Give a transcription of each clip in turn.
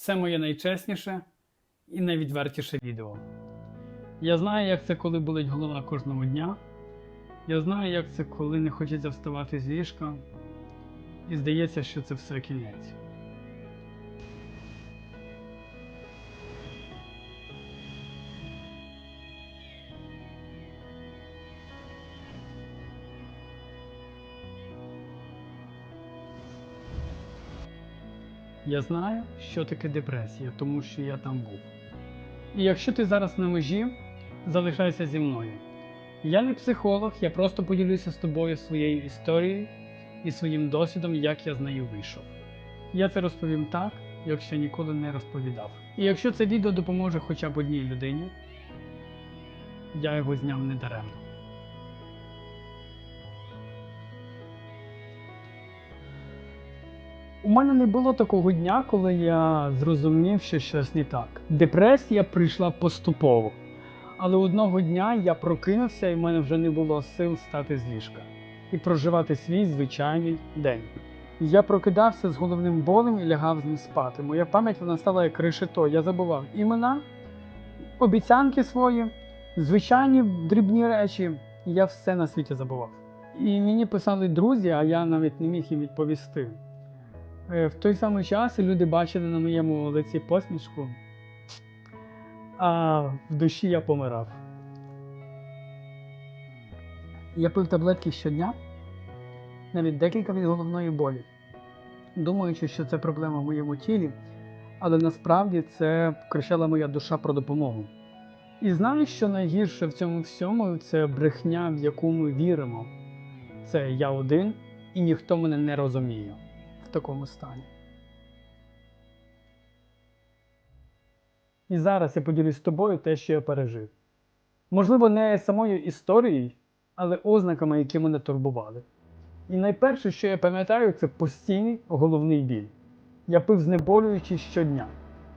Це моє найчесніше і найвідвертіше відео. Я знаю, як це, коли болить голова кожного дня. Я знаю, як це, коли не хочеться вставати з ліжка. І здається, що це все кінець. Я знаю, що таке депресія, тому що я там був. І якщо ти зараз на межі, залишайся зі мною. Я не психолог, я просто поділюся з тобою своєю історією і своїм досвідом, як я з нею вийшов. Я це розповім так, як ще ніколи не розповідав. І якщо це відео допоможе хоча б одній людині, я його зняв недаремно. У мене не було такого дня, коли я зрозумів, що щось не так. Депресія прийшла поступово. Але одного дня я прокинувся і в мене вже не було сил стати з ліжка і проживати свій звичайний день. Я прокидався з головним болем і лягав з ним спати. Моя пам'ять вона стала як решето. Я забував імена, обіцянки свої, звичайні дрібні речі. Я все на світі забував. І мені писали друзі, а я навіть не міг їм відповісти. Е, В той самий час люди бачили на моєму лиці посмішку, а в душі я помирав. Я пив таблетки щодня, навіть декілька від головної болі, думаючи, що це проблема в моєму тілі, але насправді це кричала моя душа про допомогу. І знаю, що найгірше в цьому всьому це брехня, в яку ми віримо. Це я один і ніхто мене не розуміє в такому стані. І зараз я поділюсь з тобою те, що я пережив. Можливо, не самою історією, але ознаками, які мене турбували. І найперше, що я пам'ятаю, це постійний головний біль. Я пив знеболюючи щодня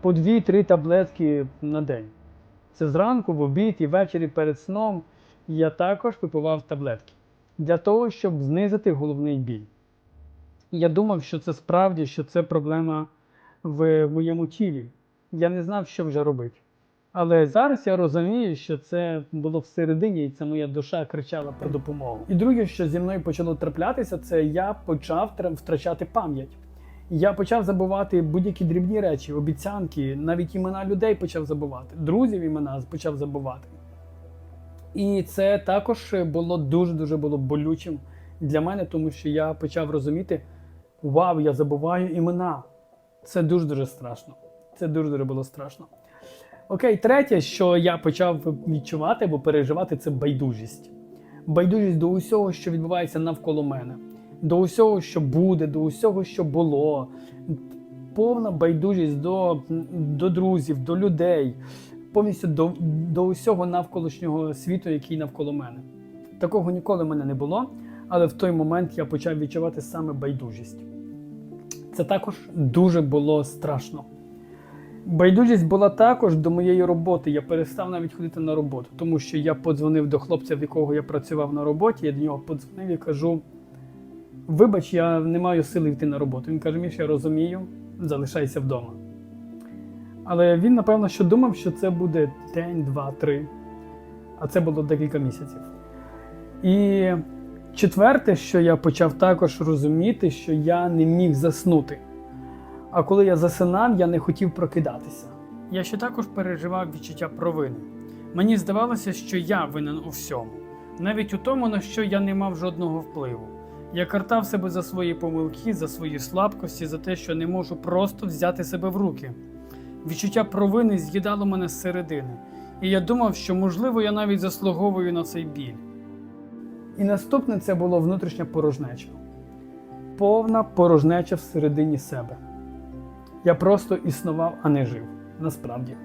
по 2-3 таблетки на день. Це зранку, в обід і ввечері перед сном я також випивав таблетки для того, щоб знизити головний біль. І я думав, що це справді, що це проблема в моєму тілі. Я не знав, що вже робити. Але зараз я розумію, що це було всередині, і це моя душа кричала про допомогу. І друге, що зі мною почало траплятися, це я почав втрачати пам'ять. Я почав забувати будь-які дрібні речі, обіцянки, навіть імена людей почав забувати, друзів імена почав забувати. І це також було дуже-дуже було болючим для мене, тому що я почав розуміти: вау, я забуваю імена. Це дуже-дуже страшно. Це дуже-дуже було страшно. Окей, третє, що я почав відчувати або переживати, це байдужість. Байдужість до усього, що відбувається навколо мене, до усього, що буде, до усього, що було. Повна байдужість до, до друзів, до людей, повністю до, до усього навколишнього світу, який навколо мене. Такого ніколи в мене не було, але в той момент я почав відчувати саме байдужість. Це також дуже було страшно. Байдужість була також до моєї роботи. Я перестав навіть ходити на роботу, тому що я подзвонив до хлопця, в якого я працював на роботі. Я до нього подзвонив і кажу: вибач, я не маю сили йти на роботу. Він каже: Міш, я розумію, залишайся вдома. Але він, напевно, що думав, що це буде день, два, три. А це було декілька місяців. І четверте, що я почав також розуміти, що я не міг заснути. А коли я засинав, я не хотів прокидатися. Я ще також переживав відчуття провини. Мені здавалося, що я винен у всьому, навіть у тому, на що я не мав жодного впливу. Я картав себе за свої помилки, за свої слабкості, за те, що не можу просто взяти себе в руки. Відчуття провини з'їдало мене зсередини, і я думав, що можливо я навіть заслуговую на цей біль. І наступне це було внутрішня порожнеча. Повна порожнеча всередині себе. Я просто існував, а не жив. Насправді.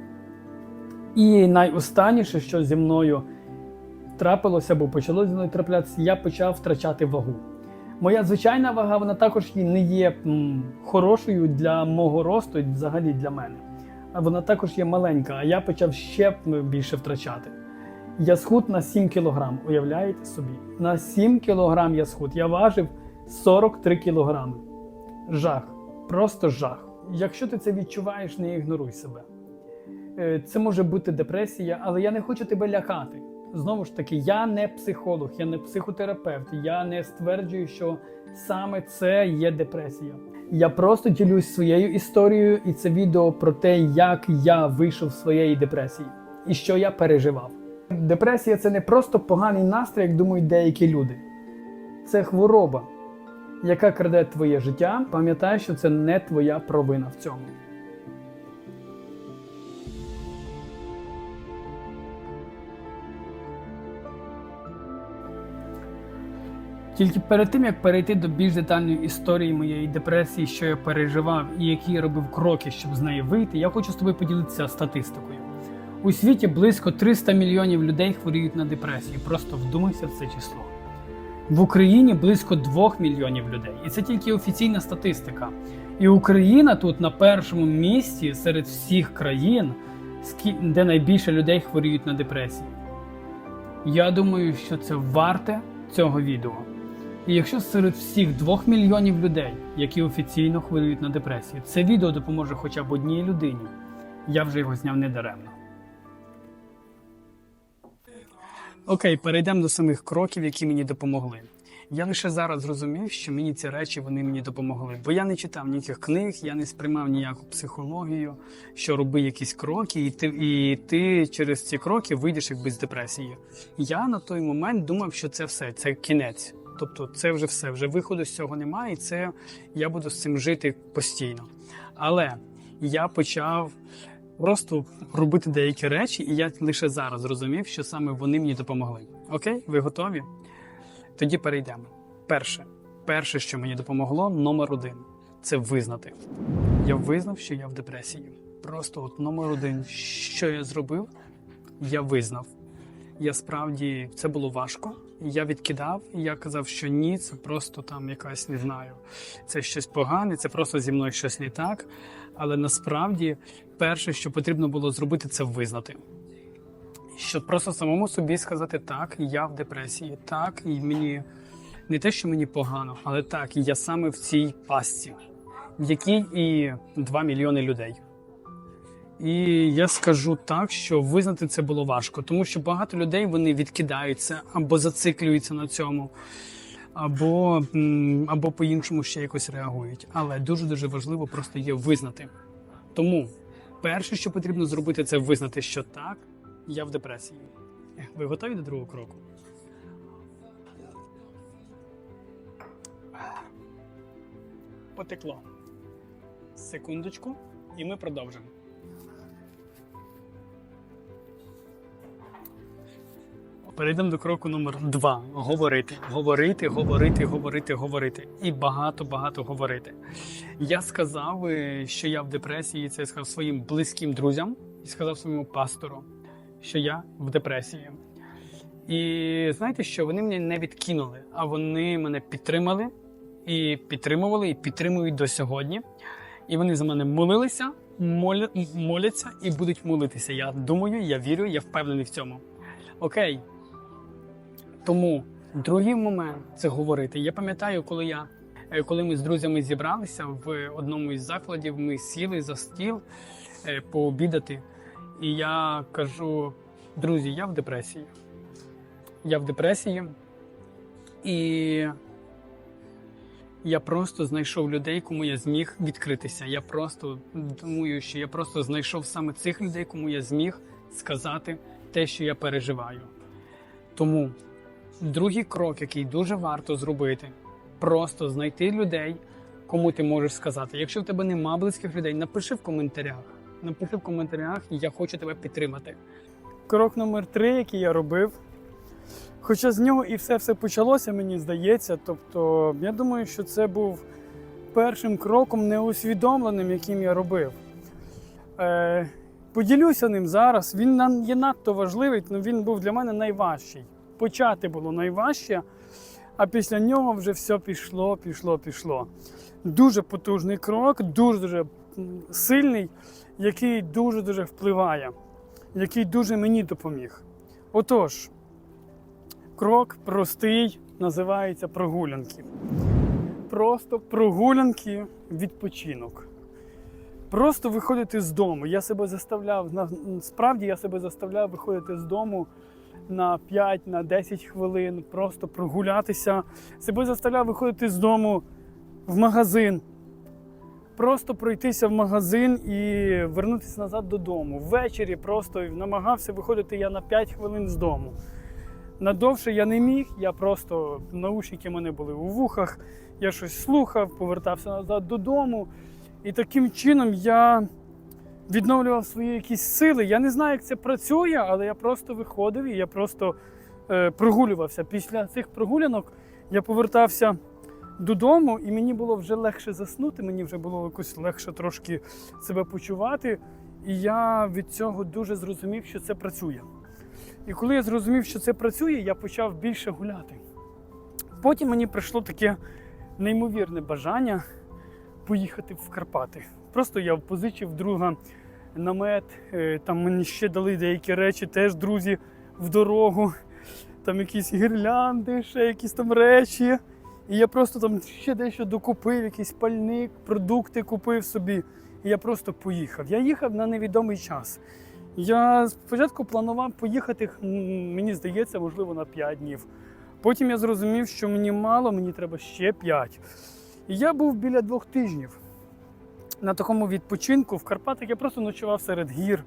І найостанніше, що зі мною трапилося, або почало зі мною траплятися, я почав втрачати вагу. Моя звичайна вага, вона також не є хорошою для мого росту, взагалі для мене. А вона також є маленька, а я почав ще більше втрачати. Я схуд на 7 кілограм, уявляєте собі? На 7 кілограм я схуд. Я важив 43 кілограми. Жах, просто жах. Якщо ти це відчуваєш, не ігноруй себе. Е, Це може бути депресія, але я не хочу тебе лякати. Знову ж таки, я не психолог, я не психотерапевт, я не стверджую, що саме це є депресія. Я просто ділюсь своєю історією, і це відео про те, як я вийшов з своєї депресії і що я переживав. Депресія це не просто поганий настрій, як думають деякі люди. Це хвороба, яка краде твоє життя. Пам'ятай, що це не твоя провина в цьому. Тільки перед тим як перейти до більш детальної історії моєї депресії, що я переживав і які я робив кроки, щоб з неї вийти, я хочу з тобою поділитися статистикою. У світі близько 300 мільйонів людей хворіють на депресію. Просто вдумайся в це число. В Україні близько 2 мільйонів людей, і це тільки офіційна статистика. І Україна тут на першому місці серед всіх країн, де найбільше людей хворіють на депресію. Я думаю, що це варте цього відео. І якщо серед всіх 2 мільйонів людей, які офіційно хворіють на депресію, це відео допоможе хоча б одній людині, я вже його зняв недаремно. Окей, перейдемо до самих кроків, які мені допомогли. Я лише зараз зрозумів, що мені ці речі вони мені допомогли, бо я не читав ніяких книг, я не сприймав ніяку психологію, що роби якісь кроки, і ти, і ти через ці кроки вийдеш якби з депресії. Я на той момент думав, що це все, це кінець. Тобто, це вже все, вже виходу з цього немає, і це я буду з цим жити постійно. Але я почав просто робити деякі речі, і я лише зараз зрозумів, що саме вони мені допомогли. Окей, ви готові? Тоді перейдемо. Перше, перше, що мені допомогло, номер один це визнати. Я визнав, що я в депресії. Просто от номер один, що я зробив, я визнав. Я справді це було важко. Я відкидав, я казав, що ні, це просто там якась не знаю, це щось погане, це просто зі мною щось не так. Але насправді перше, що потрібно було зробити, це визнати. Щоб просто самому собі сказати так, я в депресії, так, і мені не те, що мені погано, але так, я саме в цій пастці, в якій і 2 мільйони людей. І я скажу так, що визнати це було важко, тому що багато людей вони відкидаються або зациклюються на цьому, або, або по-іншому ще якось реагують. Але дуже дуже важливо просто є визнати. Тому перше, що потрібно зробити, це визнати, що так, я в депресії. Ви готові до другого кроку? Потекло. Секундочку, і ми продовжимо. Перейдемо до кроку номер два. Говорити, говорити, говорити, говорити, говорити. І багато, багато говорити. Я сказав, е, що я в депресії, це сказав своїм близьким друзям і сказав своєму пастору, що я в депресії. І знаєте що? Вони мене не відкинули, а вони мене підтримали і підтримували, і підтримують до сьогодні. І вони за мене молилися, моляться і будуть молитися. Я думаю, я вірю, я впевнений в цьому. Окей. Тому другий момент це говорити. Я пам'ятаю, коли я е, коли ми з друзями зібралися в одному із закладів, ми сіли за стіл е, пообідати, і я кажу: друзі, я в депресії. Я в депресії, і я просто знайшов людей, кому я зміг відкритися. Я просто думаю, що я просто знайшов саме цих людей, кому я зміг сказати те, що я переживаю. Тому другий крок, який дуже варто зробити, просто знайти людей, кому ти можеш сказати. Якщо в тебе нема близьких людей, напиши в коментарях. Напиши в коментарях, я хочу тебе підтримати. Крок номер три, який я робив. Хоча з нього і все все почалося, мені здається. Тобто, я думаю, що це був першим кроком неусвідомленим, яким я робив. Е, поділюся ним зараз. Він нам є надто важливий, але він був для мене найважчий. Почати було найважче, а після нього вже все пішло, пішло, пішло. Дуже потужний крок, дуже дуже сильний, який дуже дуже впливає, який дуже мені допоміг. Отож, крок простий, називається прогулянки. Просто прогулянки, відпочинок. Просто виходити з дому. Я себе заставляв, на- справді я себе заставляв виходити з дому на 5 на 10 хвилин, просто прогулятися. Себе заставляв виходити з дому в магазин. Просто пройтися в магазин і вернутися назад додому. Ввечері просто намагався виходити я на 5 хвилин з дому. Надовше я не міг, я просто наушники мене були у вухах, я щось слухав, повертався назад додому. І таким чином я відновлював свої якісь сили. Я не знаю, як це працює, але я просто виходив і я просто е, прогулювався. Після цих прогулянок я повертався додому, і мені було вже легше заснути, мені вже було якось легше трошки себе почувати. І я від цього дуже зрозумів, що це працює. І коли я зрозумів, що це працює, я почав більше гуляти. Потім мені прийшло таке неймовірне бажання поїхати в Карпати. Просто я позичив друга намет, е, там мені ще дали деякі речі, теж друзі в дорогу, там якісь гірлянди, ще якісь там речі. І я просто там ще дещо докупив, якийсь пальник, продукти купив собі. І я просто поїхав. Я їхав на невідомий час. Я спочатку планував поїхати, мені здається, можливо, на 5 днів. Потім я зрозумів, що мені мало, мені треба ще 5. І я був біля двох тижнів на такому відпочинку в Карпатах. Я просто ночував серед гір,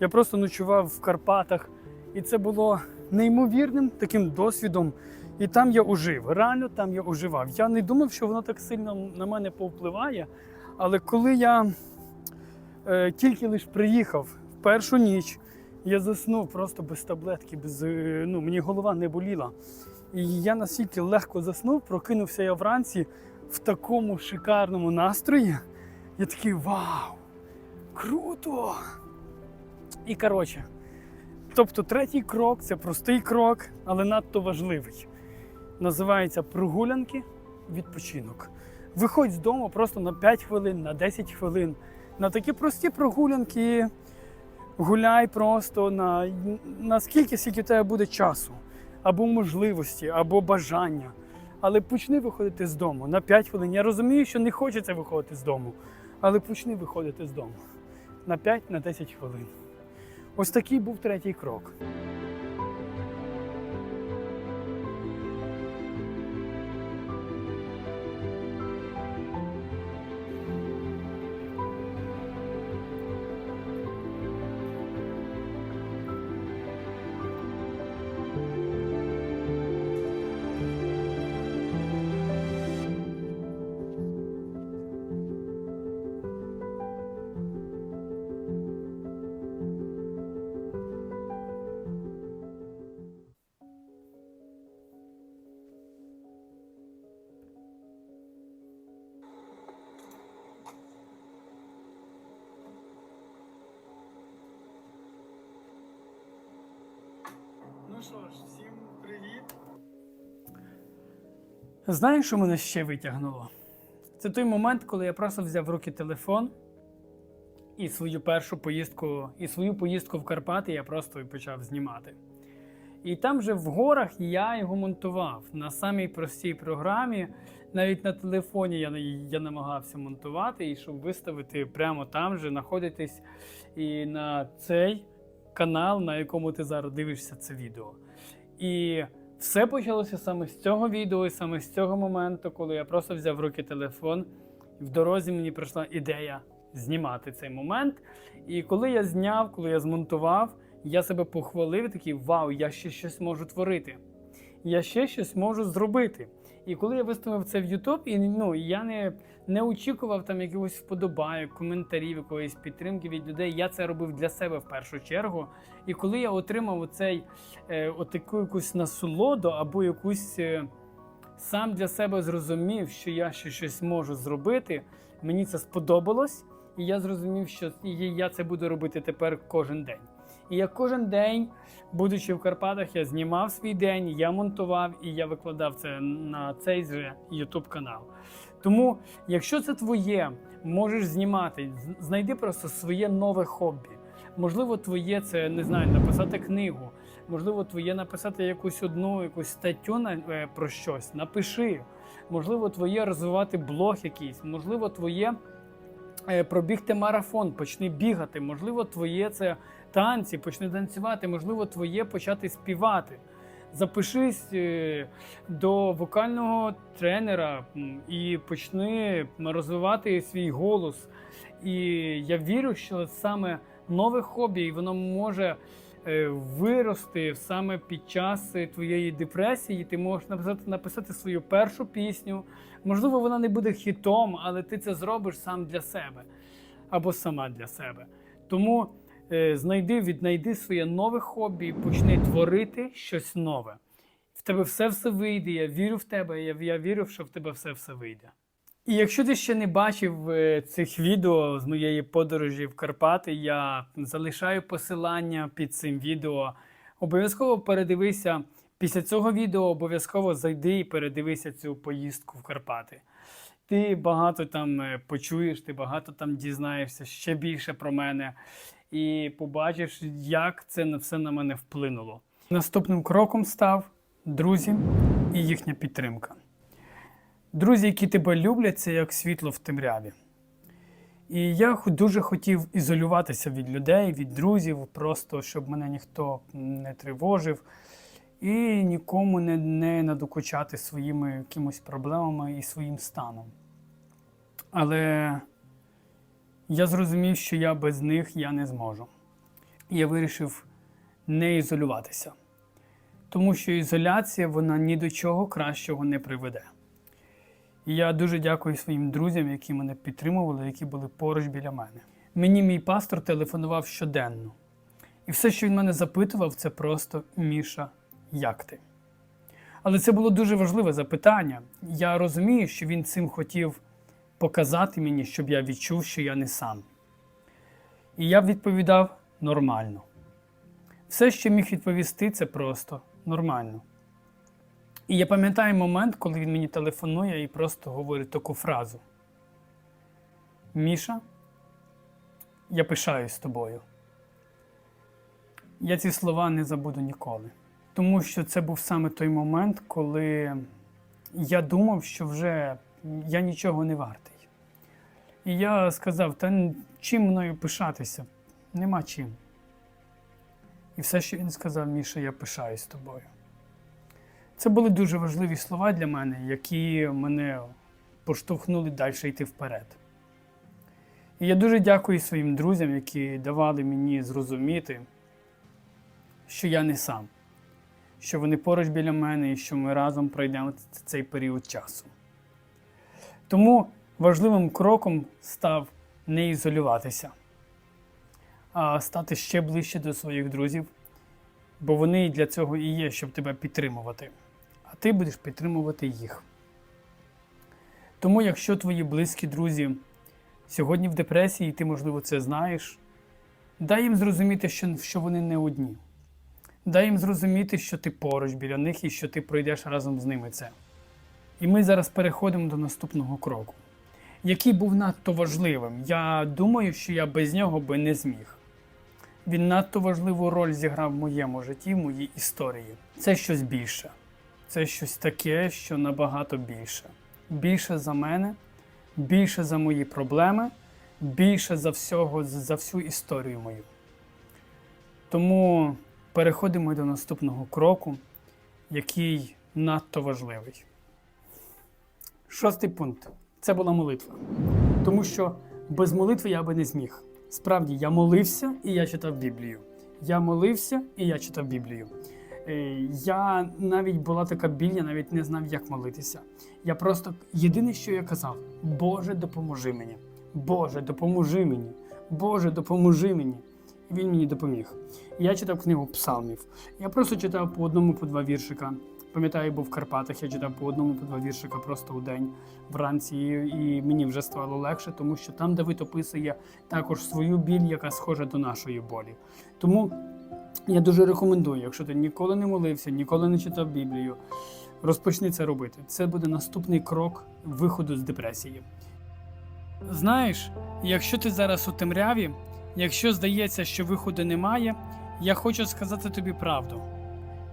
я просто ночував в Карпатах. І це було неймовірним таким досвідом. І там я ужив. Реально там я уживав. Я не думав, що воно так сильно на мене повпливає. Але коли я е, тільки лише приїхав першу ніч, я заснув просто без таблетки, без, е, ну, мені голова не боліла. І я настільки легко заснув, прокинувся я вранці в такому шикарному настрої. Я такий вау! Круто! І коротше, тобто третій крок це простий крок, але надто важливий. Називається прогулянки, відпочинок. Виходь з дому просто на 5 хвилин, на 10 хвилин. На такі прості прогулянки гуляй просто на, наскільки скільки, у тебе буде часу, або можливості, або бажання. Але почни виходити з дому на 5 хвилин. Я розумію, що не хочеться виходити з дому, але почни виходити з дому на 5-10 хвилин. Ось такий був третій крок. Що ж, всім привіт. Знаєш, що мене ще витягнуло? Це той момент, коли я просто взяв в руки телефон і свою першу поїздку, і свою поїздку в Карпати я просто почав знімати. І там же в горах я його монтував на самій простій програмі. Навіть на телефоні я, я намагався монтувати, і щоб виставити прямо там же, знаходитись і на цей канал, на якому ти зараз дивишся це відео. І все почалося саме з цього відео, і саме з цього моменту, коли я просто взяв в руки телефон, в дорозі мені прийшла ідея знімати цей момент. І коли я зняв, коли я змонтував, я себе похвалив такий вау, я ще щось можу творити. Я ще щось можу зробити. І коли я виставив це в YouTube, і ну я не, не очікував там якихось вподобайок, коментарів, якоїсь підтримки від людей. Я це робив для себе в першу чергу. І коли я отримав оцей е, отаку якусь насолоду або якусь е, сам для себе зрозумів, що я ще щось можу зробити, мені це сподобалось, і я зрозумів, що я це буду робити тепер кожен день. І я кожен день, будучи в Карпатах, я знімав свій день, я монтував і я викладав це на цей же YouTube канал. Тому, якщо це твоє, можеш знімати, знайди просто своє нове хобі. Можливо, твоє це не знаю, написати книгу. Можливо, твоє написати якусь одну якусь статтю на е, про щось. Напиши. Можливо, твоє розвивати блог якийсь. Можливо, твоє е, пробігти марафон, почни бігати. Можливо, твоє це танці, почни танцювати, можливо, твоє почати співати. Запишись е, до вокального тренера і почни розвивати свій голос. І я вірю, що саме нове хобі, і воно може е, вирости саме під час е, твоєї депресії. Ти можеш написати, написати свою першу пісню. Можливо, вона не буде хітом, але ти це зробиш сам для себе або сама для себе. Тому знайди, віднайди своє нове хобі і почни творити щось нове. В тебе все все вийде. Я вірю в тебе. Я, я вірю, що в тебе все все вийде. І якщо ти ще не бачив е, цих відео з моєї подорожі в Карпати, я залишаю посилання під цим відео. Обов'язково передивися. Після цього відео обов'язково зайди і передивися цю поїздку в Карпати. Ти багато там е, почуєш, ти багато там дізнаєшся ще більше про мене і побачиш, як це на все на мене вплинуло. Наступним кроком став друзі і їхня підтримка. Друзі, які тебе люблять, це як світло в темряві. І я дуже хотів ізолюватися від людей, від друзів, просто щоб мене ніхто не тривожив і нікому не, не надокучати своїми якимось проблемами і своїм станом. Але я зрозумів, що я без них я не зможу. І я вирішив не ізолюватися, тому що ізоляція вона ні до чого кращого не приведе. І я дуже дякую своїм друзям, які мене підтримували, які були поруч біля мене. Мені мій пастор телефонував щоденно. І все, що він мене запитував, це просто Міша, як ти? Але це було дуже важливе запитання. Я розумію, що він цим хотів показати мені, щоб я відчув, що я не сам. І я відповідав нормально. Все, що міг відповісти, це просто нормально. І я пам'ятаю момент, коли він мені телефонує і просто говорить таку фразу: Міша, я пишаюсь тобою. Я ці слова не забуду ніколи. Тому що це був саме той момент, коли я думав, що вже я нічого не вартий. І я сказав: та чим мною пишатися? Нема чим. І все, що він сказав, Міша, я пишаюсь тобою. Це були дуже важливі слова для мене, які мене поштовхнули далі йти вперед. І я дуже дякую своїм друзям, які давали мені зрозуміти, що я не сам, що вони поруч біля мене і що ми разом пройдемо цей період часу. Тому важливим кроком став не ізолюватися, а стати ще ближче до своїх друзів, бо вони для цього і є, щоб тебе підтримувати, а ти будеш підтримувати їх. Тому, якщо твої близькі друзі сьогодні в депресії, і ти, можливо, це знаєш, дай їм зрозуміти, що, вони не одні. Дай їм зрозуміти, що ти поруч біля них і що ти пройдеш разом з ними це. І ми зараз переходимо до наступного кроку, який був надто важливим. Я думаю, що я без нього би не зміг. Він надто важливу роль зіграв в моєму житті, в моїй історії. Це щось більше. Це щось таке, що набагато більше. Більше за мене, більше за мої проблеми, більше за всього, за всю історію мою. Тому переходимо до наступного кроку, який надто важливий. Шостий пункт це була молитва. Тому що без молитви я би не зміг. Справді, я молився і я читав Біблію. Я молився і я читав Біблію. Е, Я навіть була така біль, я навіть не знав, як молитися. Я просто єдине, що я казав: Боже, допоможи мені. Боже, допоможи мені. Боже, допоможи мені. Він мені допоміг. Я читав книгу псалмів. Я просто читав по одному, по два віршика. Пам'ятаю, був в Карпатах, я читав по одному, по два віршика просто у день вранці, і, мені вже стало легше, тому що там Давид описує також свою біль, яка схожа до нашої болі. Тому я дуже рекомендую, якщо ти ніколи не молився, ніколи не читав Біблію, розпочни це робити. Це буде наступний крок виходу з депресії. Знаєш, якщо ти зараз у темряві, якщо здається, що виходу немає, я хочу сказати тобі правду.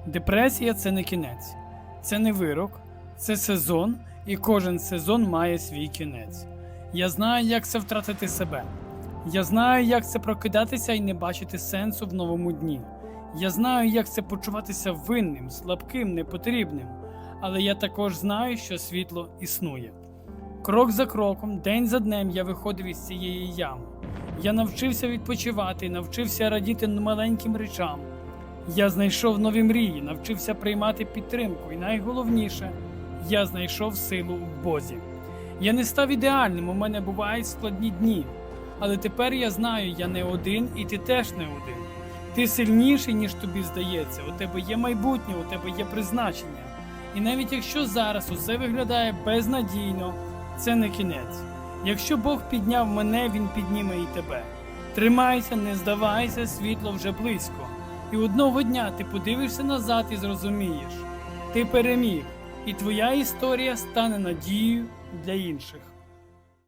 Депресія це не кінець, це не вирок, це сезон, і кожен сезон має свій кінець. Я знаю, як це втратити себе. Я знаю, як це прокидатися і не бачити сенсу в новому дні. Я знаю, як це почуватися винним, слабким, непотрібним. Але я також знаю, що світло існує. Крок за кроком, день за днем я виходив із цієї ями. Я навчився відпочивати, навчився радіти маленьким речам. Я знайшов нові мрії, навчився приймати підтримку, і найголовніше, я знайшов силу в Бозі. Я не став ідеальним, у мене бувають складні дні. Але тепер я знаю, я не один, і ти теж не один. Ти сильніший, ніж тобі здається. У тебе є майбутнє, у тебе є призначення. І навіть якщо зараз усе виглядає безнадійно, це не кінець. Якщо Бог підняв мене, Він підніме і тебе. Тримайся, не здавайся, світло вже близько. І одного дня ти подивишся назад і зрозумієш, ти переміг, і твоя історія стане надією для інших.